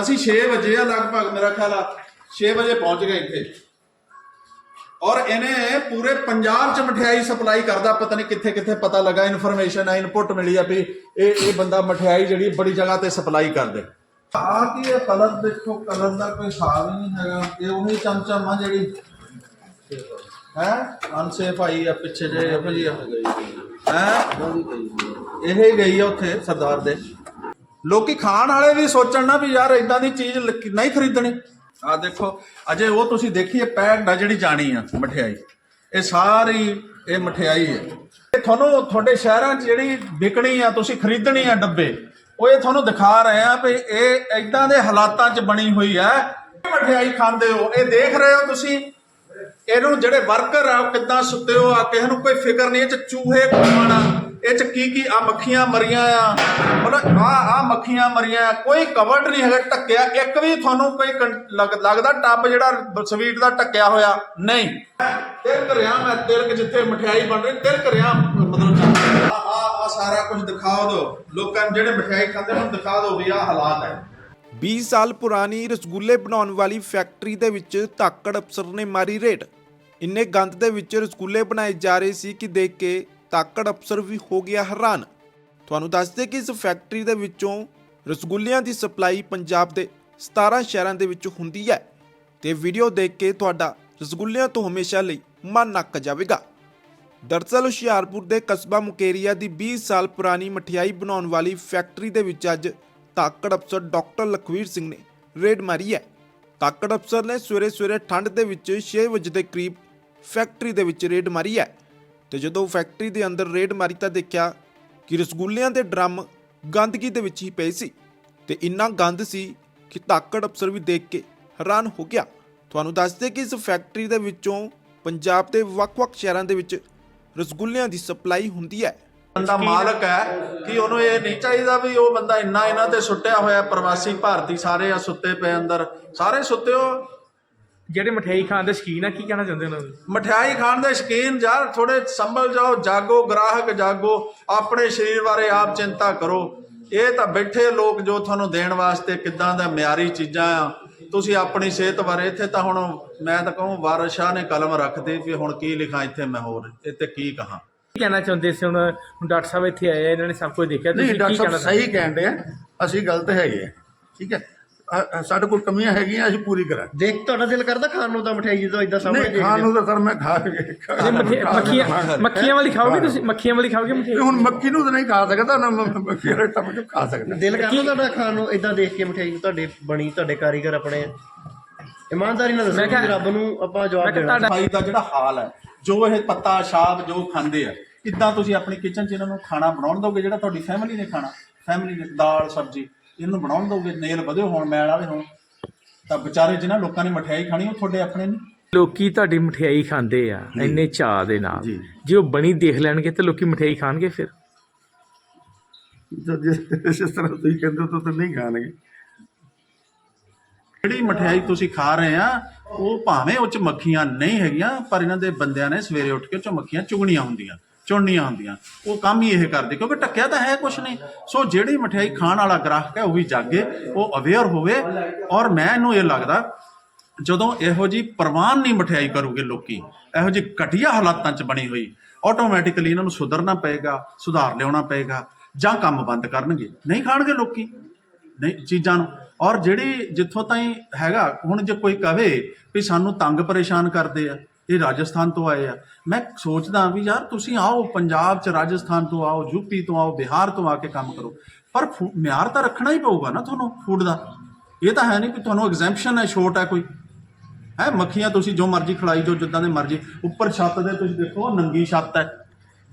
ਅਸੀਂ 6 ਵਜੇ ਆ ਲਗਭਗ, ਮੇਰਾ ਖਿਆਲ ਆ 6 ਵਜੇ ਪਹੁੰਚ ਗਏ ਇੱਥੇ। ਔਰ ਇਹਨੇ ਪੂਰੇ ਪੰਜਾਬ ਚ ਮਠਿਆਈ ਸਪਲਾਈ ਕਰਦਾ, ਪਤਾ ਨਹੀਂ ਕਿੱਥੇ ਕਿੱਥੇ ਪਤਾ ਲੱਗਾ ਇਨਫੋਰਮੇਸ਼ਨ ਆ ਇਨਪੁਟ ਮਿਲੀ ਆ ਵੀ ਇਹ ਇਹ ਬੰਦਾ ਮਠਿਆਈ ਜਿਹੜੀ ਬੜੀ ਜਗ੍ਹਾ ਤੇ ਸਪਲਾਈ ਕਰਦੇ। ਆ ਕੀ ਇਹ ਕਲਰ ਦੇਖੋ, ਕਲਰ ਦਾ ਕੋਈ ਹਿਸਾਬ ਹੀ ਨਹੀਂ ਹੈਗਾ। ਇਹ ਉਹੀ ਚਮਚਮ ਆ ਜਿਹੜੀ। ਹੈ? ਅਨਸੇਫ ਆਈ ਆ, ਪਿੱਛੇ ਜੇ ਇਹੋ ਜੀ ਹੈ? ਇਹ ਗਈ ਆ ਉੱਥੇ ਸਰਦਾਰ ਦੇ। ਲੋਕੀ ਖਾਣ ਵਾਲੇ ਵੀ ਸੋਚਣ ਨਾ ਵੀ ਯਾਰ ਇਦਾਂ ਦੀ ਚੀਜ਼ ਨਹੀਂ ਖਰੀਦਣੀ। ਆ ਦੇਖੋ, ਅਜੇ ਉਹ ਤੁਸੀਂ ਦੇਖੀਏ ਪੈਕਡ ਆ ਜਿਹੜੀ ਜਾਣੀ ਆ, ਮਠਿਆਈ। ਇਹ ਸਾਰੀ, ਇਹ ਮਠਿਆਈ ਹੈ। ਇਹ ਤੁਹਾਨੂੰ ਤੁਹਾਡੇ ਸ਼ਹਿਰਾਂ 'ਚ ਜਿਹੜੀ ਵਿਕਣੀ ਆ, ਤੁਸੀਂ ਖਰੀਦਣੀ ਆ ਡੱਬੇ, ਉਹ ਇਹ ਤੁਹਾਨੂੰ ਦਿਖਾ ਰਹੇ ਆ ਵੀ ਇਹ ਇਦਾਂ ਦੇ ਹਾਲਾਤਾਂ 'ਚ ਬਣੀ ਹੋਈ ਹੈ ਮਠਿਆਈ ਖਾਂਦੇ ਹੋ, ਇਹ ਦੇਖ ਰਹੇ ਹੋ ਤੁਸੀਂ? ਇਹਨੂੰ ਜਿਹੜੇ ਵਰਕਰ ਆ, ਉਹ ਕਿੱਦਾਂ ਸੁੱਤੇ ਹੋ? ਆ ਕਿਸੇ ਨੂੰ ਕੋਈ ਫਿਕਰ ਨਹੀਂ, ਇਹ ਚ ਚੂਹੇ ਘੁੰਮਣ ਇਹ ਚ ਕੀ ਕੀ ਆ ਮੱਖੀਆਂ ਮਰੀਆਂ ਆ। ਮਤਲਬ ਆ ਆ ਮੱਖੀਆਂ ਮਰੀਆਂ ਕੋਈ ਕਵਰਡ ਨਹੀਂ ਹੈਗਾ ਟੱਕਿਆ ਇੱਕ ਵੀ ਤੁਹਾਨੂੰ ਕੋਈ ਲੱਗਦਾ ਟੱਬ ਜਿਹੜਾ ਸਵੀਟ ਦਾ ਟੱਕਿਆ ਹੋਇਆ, ਨਹੀਂ। ਤਿਲਕ ਰਿਆ ਮੈਂ, ਤਿਲਕ ਜਿੱਥੇ ਮਠਿਆਈ ਬਣ ਰਹੀ, ਤਿਲਕ ਰਿਆ ਮਤਲਬ ਆ ਆ ਸਾਰਾ ਕੁਝ ਦਿਖਾਓ ਦੋ ਲੋਕਾਂ ਨੂੰ ਜਿਹੜੇ ਮਠਿਆਈ ਖਾਂਦੇ ਉਹਨਾਂ ਨੂੰ ਦਿਖਾ ਦਿਓ ਵੀ ਆ ਹਾਲਾਤ ਹੈ। 20 ਸਾਲ ਪੁਰਾਣੀ ਰਸਗੁੱਲੇ ਬਣਾਉਣ ਵਾਲੀ ਫੈਕਟਰੀ ਦੇ ਵਿੱਚ ਧਾਕੜ ਅਫਸਰ ਨੇ ਮਾਰੀ ਰੇਡ। ਇੰਨੇ ਗੰਦ ਦੇ ਵਿੱਚ ਰਸਗੁੱਲੇ ਬਣਾਏ ਜਾ ਰਹੇ ਸੀ ਕਿ ਦੇਖ ਕੇ ਧਾਕੜ ਅਫਸਰ ਵੀ ਹੋ ਗਿਆ ਹੈਰਾਨ। ਤੁਹਾਨੂੰ ਦੱਸਦੇ ਕਿ ਇਸ ਫੈਕਟਰੀ ਦੇ ਵਿੱਚੋਂ ਰਸਗੁੱਲਿਆਂ ਦੀ ਸਪਲਾਈ ਪੰਜਾਬ ਦੇ 17 ਸ਼ਹਿਰਾਂ ਦੇ ਵਿੱਚ ਹੁੰਦੀ ਹੈ ਤੇ ਵੀਡੀਓ ਦੇਖ ਕੇ ਤੁਹਾਡਾ ਰਸਗੁੱਲਿਆਂ ਤੋਂ ਹਮੇਸ਼ਾ ਲਈ ਮਨ ਨੱਕ ਜਾਵੇਗਾ। ਦਰਅਸਲ ਹੁਸ਼ਿਆਰਪੁਰ ਦੇ ਕਸਬਾ ਮੁਕੇਰੀਆ ਦੀ 20 ਸਾਲ ਪੁਰਾਣੀ ਮਠਿਆਈ ਬਣਾਉਣ ਵਾਲੀ ਫੈਕਟਰੀ ਦੇ ਵਿੱਚ ਅੱਜ ਤਾਕੜ ਅਫਸਰ ਡਾਕਟਰ ਲਖਵੀਰ ਸਿੰਘ ਨੇ ਰੇਡ ਮਾਰੀ ਹੈ। ਤਾਕੜ ਅਫਸਰ ਨੇ ਸਵੇਰੇ ਸਵੇਰੇ ਠੰਡ ਦੇ ਵਿੱਚ 6 ਵਜੇ ਦੇ ਕਰੀਬ ਫੈਕਟਰੀ ਦੇ ਵਿੱਚ ਰੇਡ ਮਾਰੀ ਹੈ। ਤੇ ਜਦੋਂ ਫੈਕਟਰੀ ਦੇ ਅੰਦਰ ਰੇਡ ਮਾਰੀ ਤਾਂ ਦੇਖਿਆ ਕਿ ਰਸਗੁੱਲਿਆਂ ਦੇ ਡਰਮ ਗੰਦਗੀ ਦੇ ਵਿੱਚ ਹੀ ਪਏ ਸੀ ਤੇ ਇੰਨਾ ਗੰਦ ਸੀ ਕਿ ਤਾਕੜ ਅਫਸਰ ਵੀ ਦੇਖ ਕੇ ਹੈਰਾਨ ਹੋ ਗਿਆ। ਤੁਹਾਨੂੰ ਦੱਸਦੇ ਕਿ ਇਸ ਫੈਕਟਰੀ ਦੇ ਵਿੱਚੋਂ ਪੰਜਾਬ ਦੇ ਵੱਖ-ਵੱਖ ਸ਼ਹਿਰਾਂ ਦੇ ਵਿੱਚ ਰਸਗੁੱਲਿਆਂ ਦੀ ਸਪਲਾਈ ਹੁੰਦੀ ਹੈ। ਬੰਦਾ ਮਾਲਕ ਹੈ ਕਿ ਉਹਨੂੰ ਇਹ ਨਹੀਂ ਚਾਹੀਦਾ ਵੀ ਉਹ ਬੰਦਾ ਇੰਨਾ ਇਹਨਾਂ ਤੇ ਸੁੱਟਿਆ ਹੋਇਆ ਪ੍ਰਵਾਸੀ ਭਾਰਤੀ ਸਾਰੇ ਆ ਸੁੱਤੇ ਪਏ ਅੰਦਰ। ਸਾਰੇ ਸੁੱਤੇ ਹੋ। ਜਿਹੜੇ ਮਠਿਆਈ ਖਾਣ ਦੇ ਸ਼ਕੀਨ ਆ ਕੀ ਕਹਿਣਾ ਚਾਹੁੰਦੇ ਉਹਨਾਂ ਨੂੰ? ਮਠਿਆਈ ਖਾਣ ਦੇ ਸ਼ਕੀਨ ਯਾਰ ਥੋੜੇ ਸੰਭਲ ਜਾਓ ਜਾਗੋ ਗ੍ਰਾਹਕ ਜਾਗੋ ਆਪਣੇ ਸਰੀਰ ਬਾਰੇ ਆਪ ਚਿੰਤਾ ਕਰੋ। ਇਹ ਤਾਂ ਬੈਠੇ ਲੋਕ ਜੋ ਤੁਹਾਨੂੰ ਦੇਣ ਵਾਸਤੇ ਕਿੱਦਾਂ ਦਾ ਮਿਆਰੀ ਚੀਜ਼ਾਂ ਆ ਤੁਸੀਂ ਆਪਣੀ ਸਿਹਤ ਬਾਰੇ ਇੱਥੇ ਤਾਂ ਹੁਣ ਮੈਂ ਤਾਂ ਕਹੂੰ ਵਾਰਿਸ ਸ਼ਾਹ ਨੇ ਕਲਮ ਰੱਖਦੇ ਵੀ ਹੁਣ ਕੀ ਲਿਖਾਂ ਇੱਥੇ ਮੈਂ ਹੋਰ ਇੱਥੇ ਕੀ ਕਹਾਂ। ਕੀ ਕਹਿਣਾ ਚਾਹੁੰਦੇ ਸੀ ਹੁਣ? ਹੁਣ ਡਾਕਟਰ ਸਾਹਿਬ ਇੱਥੇ ਆਏ ਆ ਇਹਨਾਂ ਨੇ ਸਭ ਕੁਝ ਦੇਖਿਆ ਨਹੀਂ ਤੁਸੀਂ ਡਾਕਟਰ ਕੀ ਸਾਹਿਬ ਕਹਿਣਾ ਸਹੀ ਕਹਿੰਦੇ ਆ ਅਸੀਂ ਗਲਤ ਹੈਗੇ ਆ ਠੀਕ ਹੈ? ਅ- ਸਾਡੇ ਕੋਲ ਕਮੀਆਂ ਹੈਗੀਆਂ ਅਸੀਂ ਪੂਰੀ ਕਰਾਂਗੇ। ਦੇਖ ਤੁਹਾਡਾ ਦਿਲ ਕਰਦਾ ਖਾਣ ਨੂੰ ਤਾਂ ਮਠਿਆਈ ਜਦੋਂ ਇਦਾਂ ਸਾਹਮਣੇ ਨਹੀਂ ਖਾਣ ਨੂੰ ਤਾਂ ਸਰ ਮੈਂ ਖਾ ਕੇ ਖਾ- ਖਾ- ਮੱਖੀਆਂ ਵਾਲੀ ਖਾਓਗੇ ਤੁਸੀਂ? ਮੱਖੀਆਂ ਵਾਲੀ ਖਾਓਗੇ ਮਠਿਆਈ? ਹੁਣ ਮੱਕੀ ਨੂੰ ਤਾਂ ਨਹੀਂ ਖਾ ਸਕਦਾ ਨਾ ਮੱਕੀ ਟੱਪ ਕੇ ਖਾ ਸਕਦਾ? ਦਿਲ ਕਰਦਾ ਤੁਹਾਡਾ ਖਾਣ ਨੂੰ ਇਦਾਂ ਦੇਖ ਕੇ ਮਠਿਆਈ ਤੁਹਾਡੇ ਬਣੀ ਤੁਹਾਡੇ ਕਾਰੀਗਰ ਆਪਣੇ। ਇਮਾਨਦਾਰੀ ਨਾਲ ਦੱਸੋ ਕਿ ਰੱਬ ਨੂੰ ਆਪਾਂ ਜਵਾਬ ਦੇਣਾ। ਤੁਹਾਡਾ ਸਫ਼ਾਈ ਦਾ ਜਿਹੜਾ ਹਾਲ ਹੈ ਜੋ ਇਹ ਪੱਤਾ ਸ਼ਾਬ ਜੋ ਖਾਂਦੇ ਆ ਕਿੱਦਾਂ ਤੁਸੀਂ ਆਪਣੀ ਕਿਚਨ 'ਚ ਇਹਨਾਂ ਨੂੰ ਖਾਣਾ ਬਣਾਉਣ ਦੋਗੇ? ਜਿਹੜਾ ਤੁਹਾਡੀ ਫੈਮਿਲੀ ਨੇ ਖਾਣਾ ਫੈਮਿਲੀ ਨੇ ਦਾਲ ਸਬਜ਼ੀ। ਇਹਨੂੰ ਬਣਾਉਣ ਦੋਗੇ ਨੇਲ ਵਧੇ ਹੋਣ ਮੈਲ ਵਾਲੇ ਹੋਣ। ਤਾਂ ਵਿਚਾਰੇ ਜਿਨ੍ਹਾਂ ਲੋਕਾਂ ਨੇ ਮਠਿਆਈ ਖਾਣੀ ਉਹ ਤੁਹਾਡੇ ਆਪਣੇ ਨੇ? ਲੋਕੀ ਤੁਹਾਡੀ ਮਠਿਆਈ ਖਾਂਦੇ ਆ ਇੰਨੇ ਚਾਹ ਦੇ ਨਾਲ। ਜੀ। ਜੇ ਉਹ ਬਣੀ ਦੇਖ ਲੈਣਗੇ ਤੇ ਲੋਕੀ ਮਠਿਆਈ ਖਾਣਗੇ ਫਿਰ। ਜੋ ਜਿਸ ਜਿਸ ਤਰ੍ਹਾਂ ਤੁਸੀਂ ਕਹਿੰਦੇ ਹੋ ਤਾਂ ਨਹੀਂ ਖਾਣਗੇ। ਜਿਹੜੀ ਮਠਿਆਈ ਤੁਸੀਂ ਖਾ ਰਹੇ ਆ ਉਹ ਭਾਵੇਂ ਉਹ ਚ ਮੱਖੀਆਂ ਨਹੀਂ ਹੈਗੀਆਂ ਪਰ ਇਹਨਾਂ ਦੇ ਬੰਦਿਆਂ ਨੇ ਸਵੇਰੇ ਉੱਠ ਕੇ ਉਹ ਚ ਮੱਖੀਆਂ ਚੁਗਣੀਆਂ ਹੁੰਦੀਆਂ। ਚੁਣਨੀਆਂ ਹੁੰਦੀਆਂ। ਉਹ ਕੰਮ ਹੀ ਇਹ ਕਰਦੇ, ਕਿਉਂਕਿ ਟੱਕਿਆ ਤਾਂ ਹੈ ਕੁਛ ਨਹੀਂ। ਸੋ ਜਿਹੜੀ ਮਠਿਆਈ ਖਾਣ ਵਾਲਾ ਗ੍ਰਾਹਕ ਹੈ, ਉਹ ਵੀ ਜਾਗੇ, ਉਹ ਅਵੇਅਰ ਹੋਵੇ। ਔਰ ਮੈਂ ਇਹਨੂੰ ਇਹ ਲੱਗਦਾ, ਜਦੋਂ ਇਹੋ ਜੀ ਪ੍ਰਵਾਨ ਨਹੀਂ ਮਠਿਆਈ ਕਰੂਗੇ ਲੋਕੀ, ਇਹੋ ਜੀ ਘਟੀਆ ਹਾਲਾਤਾਂ 'ਚ ਬਣੀ ਹੋਈ ਆਟੋਮੈਟਿਕਲੀ ਇਹਨਾਂ ਨੂੰ ਸੁਧਰਨਾ ਪਏਗਾ, ਸੁਧਾਰ ਲਿਆਉਣਾ ਪਏਗਾ, ਜਾਂ ਕੰਮ ਬੰਦ ਕਰਨਗੇ। ਨਹੀਂ ਖਾਣਗੇ ਲੋਕੀ। ਨਹੀਂ, ਚੀਜ਼ਾਂ ਨੂੰ। ਔਰ ਜਿਹੜੀ ਜਿੱਥੋਂ ਤਾਈਂ ਹੈਗਾ, ਹੁਣ ਜੇ ਕੋਈ ਕਵੇ ਵੀ ਸਾਨੂੰ ਤੰਗ ਪਰੇਸ਼ਾਨ ਕਰਦੇ ਆ ਇਹ ਰਾਜਸਥਾਨ ਤੋਂ ਆਏ ਆ। ਮੈਂ ਸੋਚਦਾ ਵੀ ਯਾਰ ਤੁਸੀਂ ਆਓ, ਪੰਜਾਬ ਚ ਰਾਜਸਥਾਨ ਤੋਂ ਆਓ ਯੂਪੀ ਤੋਂ ਆਓ, ਬਿਹਾਰ ਤੋਂ ਆ ਕੇ ਕੰਮ ਕਰੋ। ਪਰ ਫੂ- ਮਿਆਰ ਤਾਂ ਰੱਖਣਾ ਹੀ ਪਊਗਾ ਨਾ ਤੁਹਾਨੂੰ, ਫੂਡ ਦਾ। ਇਹ ਤਾਂ ਹੈ ਨਹੀਂ ਕਿ ਤੁਹਾਨੂੰ ਐਗਜ਼ੈਂਪਸ਼ਨ ਹੈ, ਛੋਟ ਹੈ ਕੋਈ। ਹੈ, ਮੱਖੀਆਂ ਤੁਸੀਂ ਜੋ ਮਰਜ਼ੀ ਖਿਲਾਈ ਜੋ ਜਿੱਦਾਂ ਦੇ ਮਰਜ਼ੀ। ਉੱਪਰ ਛੱਤ ਦੇ ਤੁਸੀਂ ਦੇਖੋ, ਨੰਗੀ ਛੱਤ ਹੈ।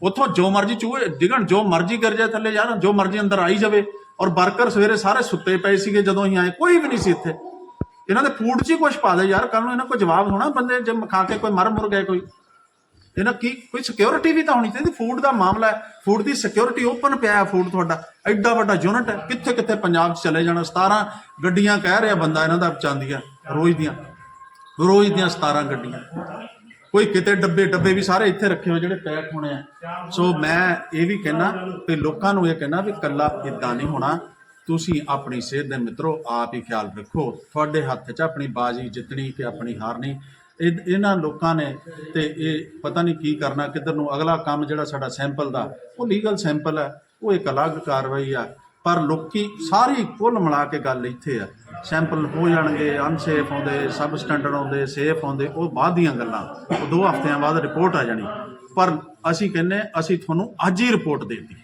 ਉੱਥੋਂ ਜੋ ਮਰਜ਼ੀ ਚੂਹੇ, ਡਿਗਣ, ਜੋ ਮਰਜ਼ੀ ਕਰ ਜਾਏ ਥੱਲੇ ਯਾਰ, ਜੋ ਮਰਜ਼ੀ ਅੰਦਰ ਆਈ ਜਾਵੇ। ਔਰ ਵਰਕਰ ਸਵੇਰੇ ਸਾਰੇ ਸੁੱਤੇ ਪਏ ਸੀਗੇ ਜਦੋਂ ਅਸੀਂ ਆਏ, ਕੋਈ ਵੀ ਨਹੀਂ ਸੀ ਇੱਥੇ। ਇਹਨਾਂ ਦੇ ਫੂਡ 'ਚ ਹੀ ਕੁਝ ਪਾ ਦੇ ਯਾਰ ਕੱਲ ਨੂੰ ਇਹਨਾਂ ਕੋਲ ਜਵਾਬ ਹੋਣਾ ਬੰਦੇ ਜੇ ਖਾ ਕੇ ਕੋਈ ਮਰ ਮੁਰ ਗਏ ਕੋਈ। ਇਹਨਾਂ ਕੀ, ਕੋਈ ਸਿਕਿਉਰਿਟੀ ਵੀ ਤਾਂ ਹੋਣੀ ਚਾਹੀਦੀ ਫੂਡ ਦਾ ਮਾਮਲਾ ਹੈ। ਫੂਡ ਦੀ ਸਿਕਿਉਰਿਟੀ ਓਪਨ ਪਿਆ ਹੈ ਫੂਡ ਤੁਹਾਡਾ। ਐਡਾ ਵੱਡਾ ਯੂਨਿਟ ਹੈ ਕਿੱਥੇ ਕਿੱਥੇ ਪੰਜਾਬ 'ਚ ਚਲੇ ਜਾਣਾ 17 ਗੱਡੀਆਂ ਕਹਿ ਰਿਹਾ ਬੰਦਾ ਇਹਨਾਂ ਦਾ ਚਾਂਦੀਆਂ ਰੋਜ਼ ਦੀਆਂ। ਰੋਜ਼ ਦੀਆਂ 17 ਗੱਡੀਆਂ। ਕੋਈ ਕਿਤੇ ਡੱਬੇ ਡੱਬੇ ਵੀ ਸਾਰੇ ਇੱਥੇ ਰੱਖੇ ਹੋਏ ਜਿਹੜੇ ਪੈਕ ਹੋਣੇ ਆ। ਸੋ ਮੈਂ ਇਹ ਵੀ ਕਹਿਣਾ ਕਿ ਲੋਕਾਂ ਨੂੰ ਇਹ ਕਹਿਣਾ ਵੀ ਕੱਲਾ ਇਦਾਂ ਨਹੀਂ ਹੋਣਾ। ਤੁਸੀਂ ਆਪਣੀ ਸਿਹਤ ਦੇ ਮਿੱਤਰੋ, ਆਪ ਹੀ ਖਿਆਲ ਰੱਖੋ। ਤੁਹਾਡੇ ਹੱਥ 'ਚ ਆਪਣੀ ਬਾਜੀ ਜਿੱਤਣੀ ਕਿ ਆਪਣੀ ਹਾਰਨੀ। ਇਹਨਾਂ ਲੋਕਾਂ ਨੇ ਤੇ ਇਹ ਪਤਾ ਨਹੀਂ ਕੀ ਕਰਨਾ, ਕਿੱਧਰ ਨੂੰ ਅਗਲਾ ਕੰਮ ਜਿਹੜਾ ਸਾਡਾ ਸੈਂਪਲ ਦਾ, ਉਹ ਲੀਗਲ ਸੈਂਪਲ ਹੈ, ਉਹ ਇੱਕ ਅਲੱਗ ਕਾਰਵਾਈ ਆ। ਪਰ ਲੋਕੀ ਸਾਰੀ ਕੁੱਲ ਮਿਲਾ ਕੇ ਗੱਲ ਇੱਥੇ ਆ। ਸੈਂਪਲ ਹੋ ਜਾਣਗੇ ਅਨਸੇਫ ਆਉਂਦੇ ਸਬ ਸਟੈਂਡਰਡ ਆਉਂਦੇ ਸੇਫ ਆਉਂਦੇ, ਉਹ ਬਾਅਦ ਦੀਆਂ ਗੱਲਾਂ। ਉਹ ਦੋ ਹਫ਼ਤਿਆਂ ਬਾਅਦ ਰਿਪੋਰਟ ਆ ਜਾਣੀ। ਪਰ ਅਸੀਂ ਕਹਿੰਨੇ ਅਸੀਂ ਤੁਹਾਨੂੰ ਅੱਜ ਹੀ ਰਿਪੋਰਟ ਦੇਤੀ।